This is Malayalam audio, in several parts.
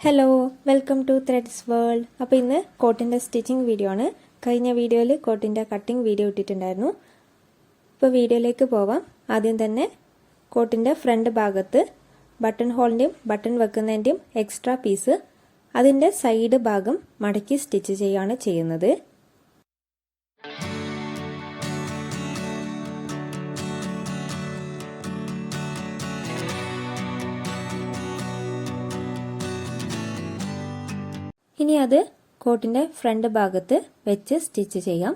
Hello welcome to threads world അപ്പോൾ ഇന്ന് കോട്ടിന്റെ സ്റ്റിച്ചിങ് വീഡിയോ ആണ്. കഴിഞ്ഞ വീഡിയോയിൽ കോട്ടിന്റെ കട്ടിംഗ് വീഡിയോ ഇട്ടിട്ടുണ്ടായിരുന്നു. ഇപ്പോൾ വീഡിയോയിലേക്ക് പോവാം. ആദ്യം തന്നെ കോട്ടിന്റെ ഫ്രണ്ട് ഭാഗത്ത് ബട്ടൺ ഹോളിന്റെയും ബട്ടൺ വെക്കുന്നതിന്റെയും എക്സ്ട്രാ പീസ് അതിന്റെ സൈഡ് ഭാഗം മടക്കി സ്റ്റിച്ച് ചെയ്യുകയാണ് ചെയ്യുന്നത്. ഇനി അത് കോട്ടിന്റെ ഫ്രണ്ട് ഭാഗത്ത് വെച്ച് സ്റ്റിച്ച് ചെയ്യാം.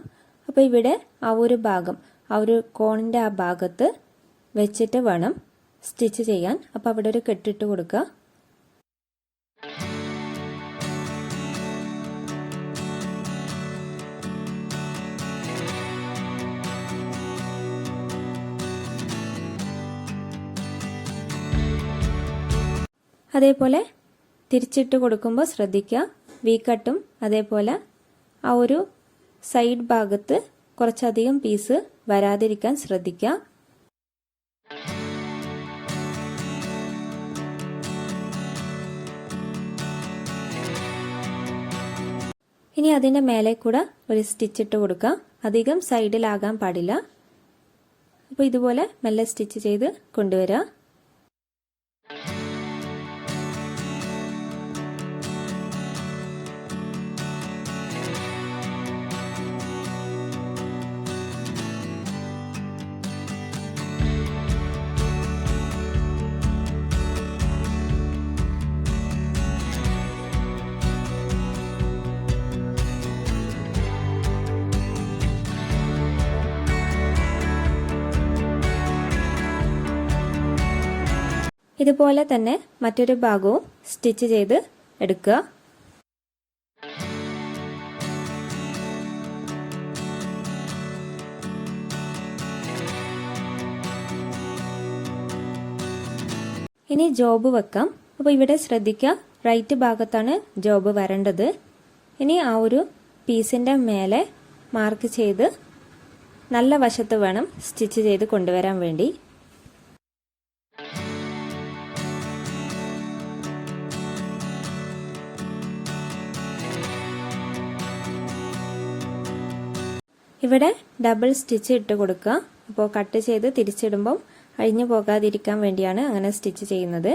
അപ്പോൾ ഇവിടെ ആ ഒരു ഭാഗം ആ ഒരു കോണിന്റെ ആ ഭാഗത്ത് വെച്ചിട്ട് വേണം സ്റ്റിച്ച് ചെയ്യാൻ. അപ്പോൾ അവിടെ ഒരു കെട്ടിട്ട് കൊടുക്കുക. അതേപോലെ തിരിച്ചിട്ട് കൊടുക്കുമ്പോൾ ശ്രദ്ധിക്കുക. വി കട്ടും അതേപോലെ ആ ഒരു സൈഡ് ഭാഗത്ത് കുറച്ചധികം പീസ് വരാതിരിക്കാൻ ശ്രദ്ധിക്കുക. ഇനി അതിന്റെ മേലെ കൂടെ ഒരു സ്റ്റിച്ച് ഇട്ട് കൊടുക്കുക. അധികം സൈഡിലാകാൻ പാടില്ല. അപ്പോൾ ഇതുപോലെ മെല്ലെ സ്റ്റിച്ച് ചെയ്ത് കൊണ്ടുവരിക. ഇതുപോലെ തന്നെ മറ്റൊരു ഭാഗവും സ്റ്റിച്ച് ചെയ്ത് എടുക്കുക. ഇനി ജോബ് വെക്കാം. അപ്പോൾ ഇവിടെ ശ്രദ്ധിക്കുക റൈറ്റ് ഭാഗത്താണ് ജോബ് വരേണ്ടത്. ഇനി ആ ഒരു പീസിന്റെ മേലെ മാർക്ക് ചെയ്ത് നല്ല വശത്ത് വേണം സ്റ്റിച്ച് ചെയ്ത് കൊണ്ടുവരാൻ വേണ്ടി. ഇവിടെ ഡബിൾ സ്റ്റിച്ച് ഇട്ട് കൊടുക്കുക. അപ്പോൾ കട്ട് ചെയ്ത് തിരിച്ചിടുമ്പം അഴിഞ്ഞു പോകാതിരിക്കാൻ വേണ്ടിയാണ് അങ്ങനെ സ്റ്റിച്ച് ചെയ്യുന്നത്.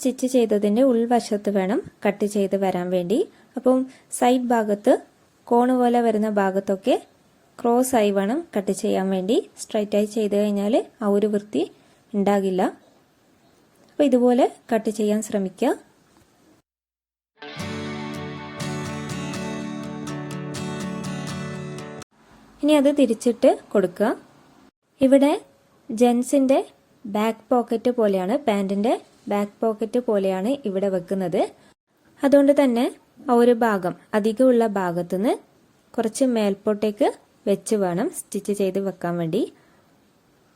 സ്റ്റിച്ച് ചെയ്തതിന്റെ ഉൾവശത്ത് വേണം കട്ട് ചെയ്ത് വരാൻ വേണ്ടി. അപ്പം സൈഡ് ഭാഗത്ത് കോണ് പോലെ വരുന്ന ഭാഗത്തൊക്കെ ക്രോസ് ആയി വേണം കട്ട് ചെയ്യാൻ വേണ്ടി. സ്ട്രൈറ്റ് ആയി ചെയ്ത് കഴിഞ്ഞാൽ ആ ഒരു വൃത്തി ഉണ്ടാകില്ല. അപ്പോൾ ഇതുപോലെ കട്ട് ചെയ്യാൻ ശ്രമിക്കുക ഇനി അത് തിരിച്ചിട്ട് കൊടുക്കുക ഇവിടെ ജെൻസിന്റെ ബാക്ക് പോക്കറ്റ് പോലെയാണ് പാന്റിന്റെ ബാക്ക് പോക്കറ്റ് പോലെയാണ് ഇവിടെ വെക്കുന്നത്. അതുകൊണ്ട് തന്നെ ആ ഒരു ഭാഗം അധികമുള്ള ഭാഗത്തുനിന്ന് കുറച്ച് മേൽപോട്ടേക്ക് വെച്ച് വേണം സ്റ്റിച്ച് ചെയ്ത് വെക്കാൻ വേണ്ടി.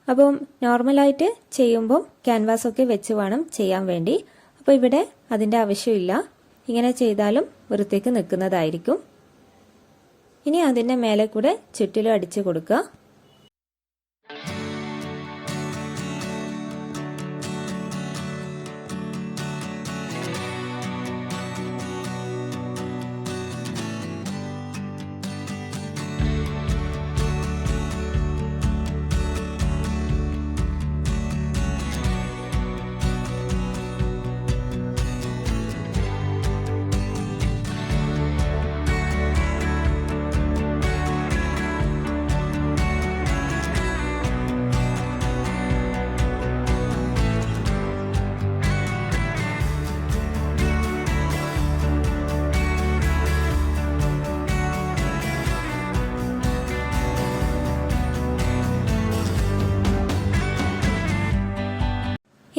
അപ്പം നോർമലായിട്ട് ചെയ്യുമ്പോൾ ക്യാൻവാസ് ഒക്കെ വെച്ച് വേണം ചെയ്യാൻ വേണ്ടി. അപ്പോൾ ഇവിടെ അതിന്റെ ആവശ്യമില്ല. ഇങ്ങനെ ചെയ്താലും വൃത്തിക്ക് നിൽക്കുന്നതായിരിക്കും. ഇനി അതിന്റെ മേലെ കൂടെ ചുറ്റിലും അടിച്ചു കൊടുക്കുക.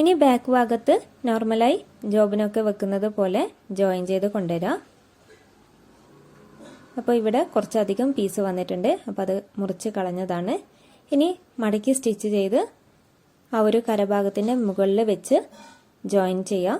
ഇനി ബാക്ക് ഭാഗത്ത് നോർമലായി ജോബിനൊക്കെ വെക്കുന്നത് പോലെ ജോയിൻ ചെയ്ത് കൊണ്ടുവരാം. അപ്പോൾ ഇവിടെ കുറച്ചധികം പീസ് വന്നിട്ടുണ്ട്. അപ്പോൾ അത് മുറിച്ച് കളഞ്ഞതാണ്. ഇനി മടക്കി സ്റ്റിച്ച് ചെയ്ത് ആ ഒരു കരഭാഗത്തിന്റെ മുകളിൽ വെച്ച് ജോയിൻ ചെയ്യാം.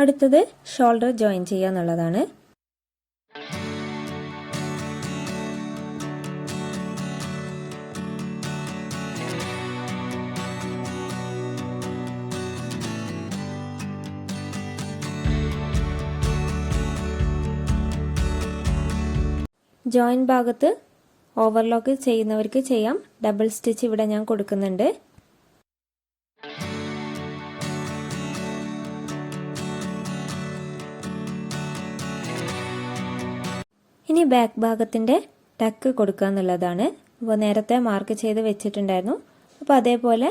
അടുത്തത് ഷോൾഡർ ജോയിൻ ചെയ്യുക എന്നുള്ളതാണ്. ജോയിൻ ഭാഗത്ത് ഓവർലോക്ക് ചെയ്യുന്നവർക്ക് ചെയ്യാം. ഡബിൾ സ്റ്റിച്ച് ഇവിടെ ഞാൻ കൊടുക്കുന്നുണ്ട്. ഇനി ബാക്ക് ഭാഗത്തിന്റെ ടക്ക് കൊടുക്കുക എന്നുള്ളതാണ്. അപ്പോൾ നേരത്തെ മാർക്ക് ചെയ്ത് വെച്ചിട്ടുണ്ടായിരുന്നു. അപ്പോൾ അതേപോലെ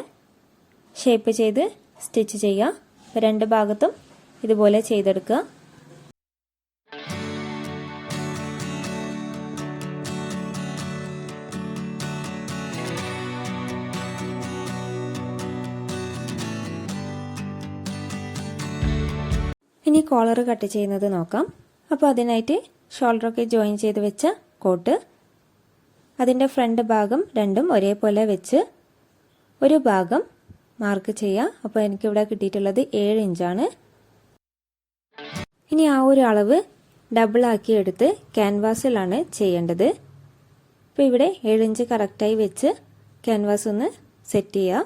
ഷേപ്പ് ചെയ്ത് സ്റ്റിച്ച് ചെയ്യുക. അപ്പോൾ രണ്ട് ഭാഗത്തും ഇതുപോലെ ചെയ്തെടുക്കുക. ഇനി കോളർ കട്ട് ചെയ്യുന്നത് നോക്കാം. അപ്പോൾ അതിനായിട്ട് ഷോൾഡറൊക്കെ ജോയിൻ ചെയ്ത് വെച്ച കോട്ട്. അതിന്റെ ഫ്രണ്ട് ഭാഗം രണ്ടും ഒരേപോലെ വെച്ച് ഒരു ഭാഗം മാർക്ക് ചെയ്യാം. അപ്പോൾ എനിക്കിവിടെ കിട്ടിയിട്ടുള്ളത് ഏഴ് ഇഞ്ചാണ്. ഇനി ആ ഒരു അളവ് ഡബിളാക്കി എടുത്ത് ക്യാൻവാസിലാണ് ചെയ്യേണ്ടത്. അപ്പോൾ ഇവിടെ ഏഴ് ഇഞ്ച് കറക്റ്റായി വെച്ച് ക്യാൻവാസ് ഒന്ന് സെറ്റ് ചെയ്യാം.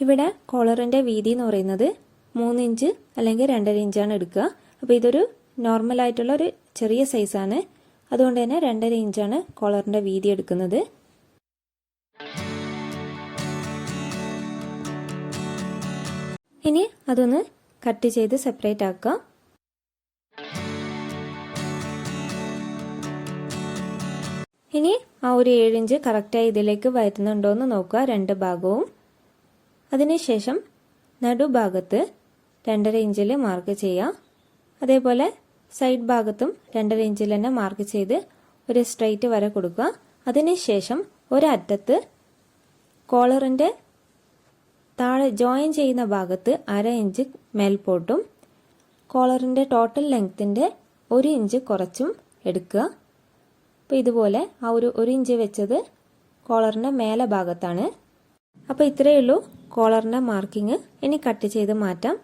ഇവിടെ കോളറിന്റെ വീതി എന്ന് പറയുന്നത് മൂന്ന് ഇഞ്ച് അല്ലെങ്കിൽ രണ്ടര ഇഞ്ചാണ് എടുക്കുക. അപ്പോൾ ഇതൊരു നോർമൽ ആയിട്ടുള്ള ഒരു ചെറിയ സൈസാണ് അതുകൊണ്ട് തന്നെ രണ്ടര ഇഞ്ചാണ് കോളറിന്റെ വീതി എടുക്കുന്നത്. ഇനി അതൊന്ന് കട്ട് ചെയ്ത് സെപ്പറേറ്റ് ആക്കുക. ഇനി ആ ഒരു ഏഴിഞ്ച് കറക്റ്റായി ഇതിലേക്ക് വരുന്നുണ്ടോ എന്ന് നോക്കുക. രണ്ട് ഭാഗവും. അതിനുശേഷം നടുഭാഗത്ത് രണ്ടര ഇഞ്ചിൽ മാർക്ക് ചെയ്യാം. അതേപോലെ സൈഡ് ഭാഗത്തും രണ്ടര ഇഞ്ചിൽ തന്നെ മാർക്ക് ചെയ്ത് ഒരു സ്ട്രൈറ്റ് വര കൊടുക്കുക. അതിനുശേഷം ഒരറ്റത്ത് കോളറിന്റെ താഴെ ജോയിൻ ചെയ്യുന്ന ഭാഗത്ത് അര ഇഞ്ച് മേൽപോട്ടും കോളറിന്റെ ടോട്ടൽ ലെങ്ത്തിന്റെ ഒരു ഇഞ്ച് കുറച്ചും എടുക്കുക. അപ്പോൾ ഇതുപോലെ ആ ഒരു ഒരു ഇഞ്ച് വെച്ചത് കോളറിന്റെ മേലെ ഭാഗത്താണ്. അപ്പോൾ ഇത്രയേ ഉള്ളൂ കോളറിന്റെ മാർക്കിങ് ഇനി കട്ട് ചെയ്ത് മാറ്റാം.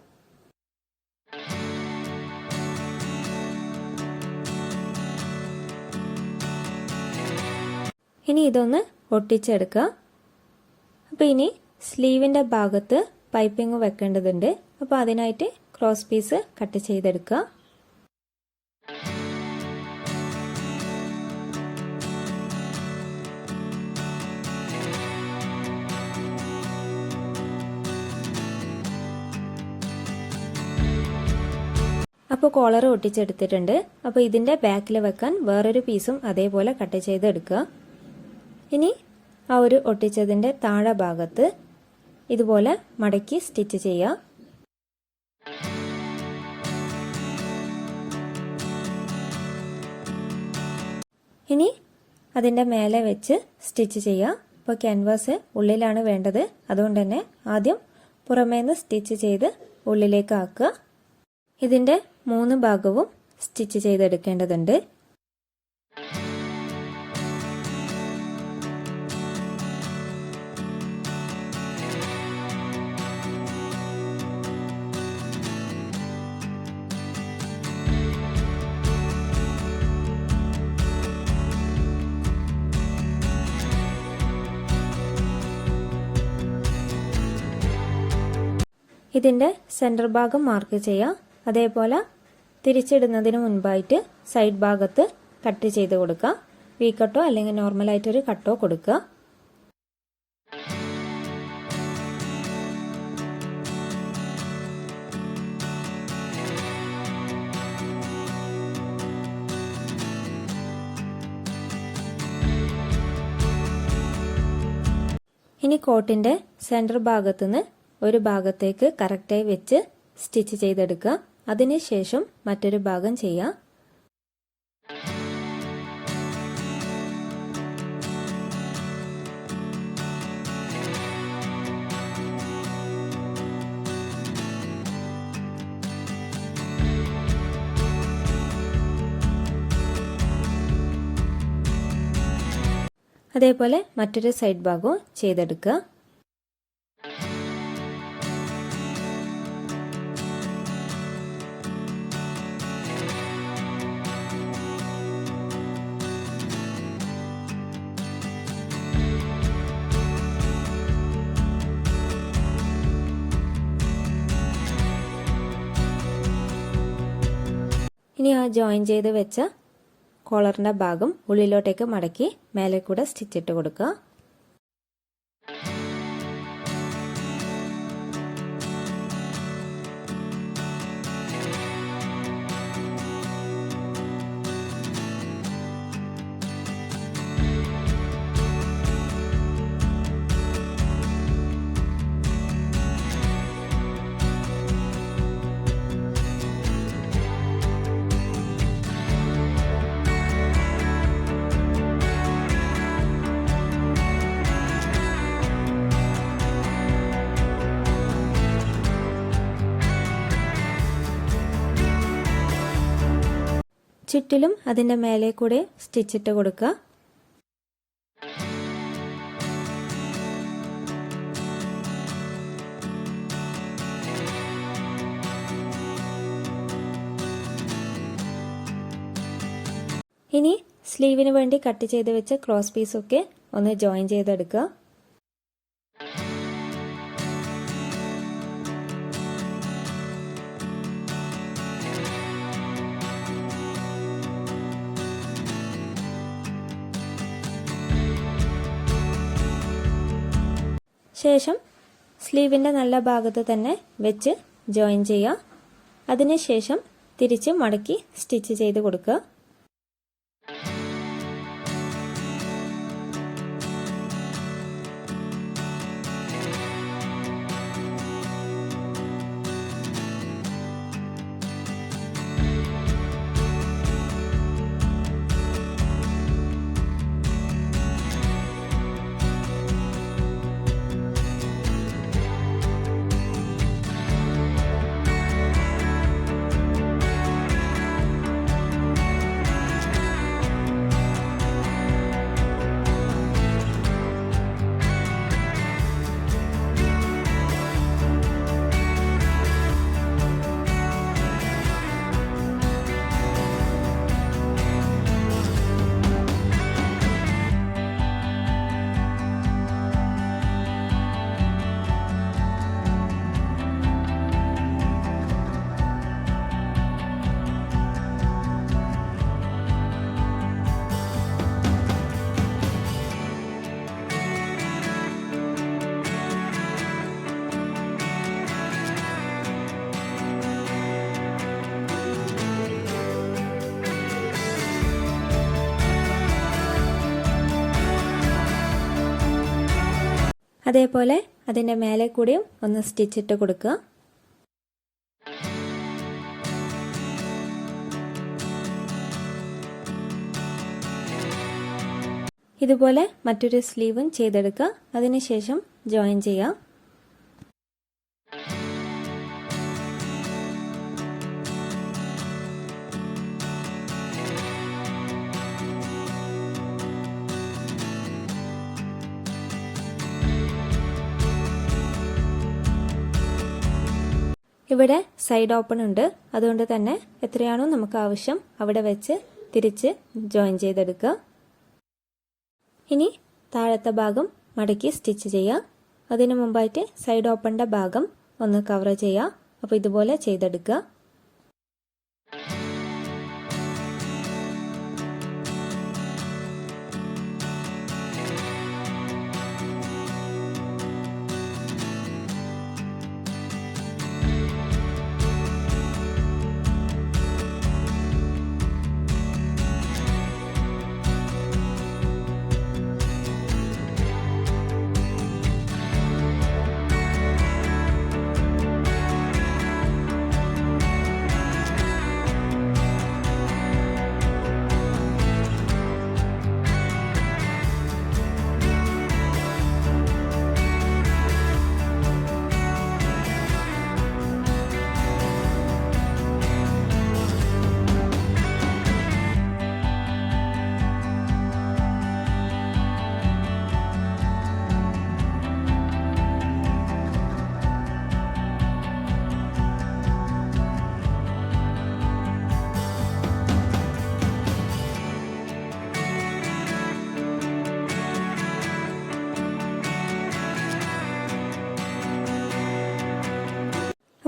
ഇനി ഇതൊന്ന് ഒട്ടിച്ചെടുക്കുക അപ്പോൾ ഇനി സ്ലീവിന്റെ ഭാഗത്ത് പൈപ്പിംഗ് വെക്കേണ്ടതുണ്ട്. അപ്പോൾ അതിനായിട്ട് ക്രോസ് പീസ് കട്ട് ചെയ്തെടുക്കുക അപ്പോൾ കോളർ ഒട്ടിച്ചെടുത്തിട്ടുണ്ട്. അപ്പോൾ ഇതിന്റെ ബാക്കിൽ വെക്കാൻ വേറൊരു പീസും അതേപോലെ കട്ട് ചെയ്തെടുക്കുക ഇനി ആ ഒരു ഒട്ടിച്ചതിന്റെ താഴെ ഭാഗത്ത് ഇതുപോലെ മടക്കി സ്റ്റിച്ച് ചെയ്യുക. ഇനി അതിന്റെ മേലെ വെച്ച് സ്റ്റിച്ച് ചെയ്യുക. ഇപ്പോൾ ക്യാൻവാസ് ഉള്ളിലാണ് വേണ്ടത്. അതുകൊണ്ട് തന്നെ ആദ്യം പുറമേ നിന്ന് സ്റ്റിച്ച് ചെയ്ത് ഉള്ളിലേക്ക് ആക്കുക. ഇതിന്റെ മൂന്ന് ഭാഗവും സ്റ്റിച്ച് ചെയ്തെടുക്കേണ്ടതുണ്ട്. ഇതിന്റെ സെന്റർ ഭാഗം മാർക്ക് ചെയ്യാം. അതേപോലെ തിരിച്ചിടുന്നതിന് മുൻപായിട്ട് സൈഡ് ഭാഗത്ത് കട്ട് ചെയ്ത് കൊടുക്കുക. വി കട്ടോ അല്ലെങ്കിൽ നോർമലായിട്ടൊരു കട്ടോ കൊടുക്കുക. ഇനി കോട്ടിന്റെ സെന്റർ ഭാഗത്തുനിന്ന് ഒരു ഭാഗത്തേക്ക് കറക്റ്റായി വെച്ച് സ്റ്റിച്ച് ചെയ്തെടുക്കുക. അതിനുശേഷം മറ്റൊരു ഭാഗം ചെയ്യുക അതേപോലെ മറ്റൊരു സൈഡ് ഭാഗവും ചെയ്തെടുക്കുക. ഇനി ആ ജോയിൻ ചെയ്ത് വെച്ച കോളറിന്റെ ഭാഗം ഉള്ളിലോട്ടേക്ക് മടക്കി മേലെ കൂടെ സ്റ്റിച്ചിട്ട് കൊടുക്കുക ചുറ്റിലും അതിന്റെ മേലെ കൂടെ സ്റ്റിച്ചിട്ട് കൊടുക്കുക. ഇനി സ്ലീവിന് വേണ്ടി കട്ട് ചെയ്ത് വെച്ച ക്രോസ് പീസൊക്കെ ഒന്ന് ജോയിൻ ചെയ്തെടുക്കുക. ശേഷം സ്ലീവിന്റെ നല്ല ഭാഗത്ത് തന്നെ വെച്ച് ജോയിൻ ചെയ്യുക. അതിനുശേഷം തിരിച്ച് മടക്കി സ്റ്റിച്ച് ചെയ്ത് കൊടുക്കുക. അതേപോലെ അതിന്റെ മേലെ കൂടിയും ഒന്ന് സ്റ്റിച്ചിട്ട് കൊടുക്കുക. ഇതുപോലെ മറ്റൊരു സ്ലീവും ചെയ്തെടുക്കുക. അതിനുശേഷം ജോയിൻ ചെയ്യാം ഇവിടെ സൈഡ് ഓപ്പൺ ഉണ്ട്. അതുകൊണ്ട് തന്നെ എത്രയാണോ നമുക്ക് ആവശ്യം അവിടെ വെച്ച് തിരിച്ച് ജോയിൻ ചെയ്തെടുക്കുക. ഇനി താഴത്തെ ഭാഗം മടക്കി സ്റ്റിച്ച് ചെയ്യുക. അതിനു മുമ്പായിട്ട് സൈഡ് ഓപ്പണിന്റെ ഭാഗം ഒന്ന് കവർ ചെയ്യുക. അപ്പോൾ ഇതുപോലെ ചെയ്തെടുക്കുക.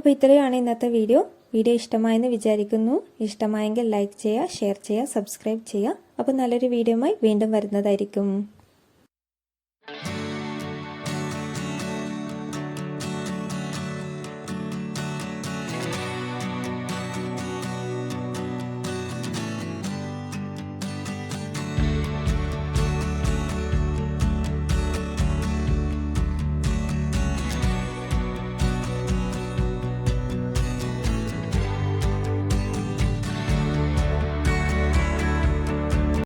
അപ്പോൾ ഇത്രയാണ് ഇന്നത്തെ വീഡിയോ. വീഡിയോ ഇഷ്ടമായെന്ന് വിചാരിക്കുന്നു. ഇഷ്ടമായെങ്കിൽ ലൈക്ക് ചെയ്യുക ഷെയർ ചെയ്യുക സബ്സ്ക്രൈബ് ചെയ്യുക. അപ്പോൾ നല്ലൊരു വീഡിയോയുമായി വീണ്ടും വരുന്നതായിരിക്കും.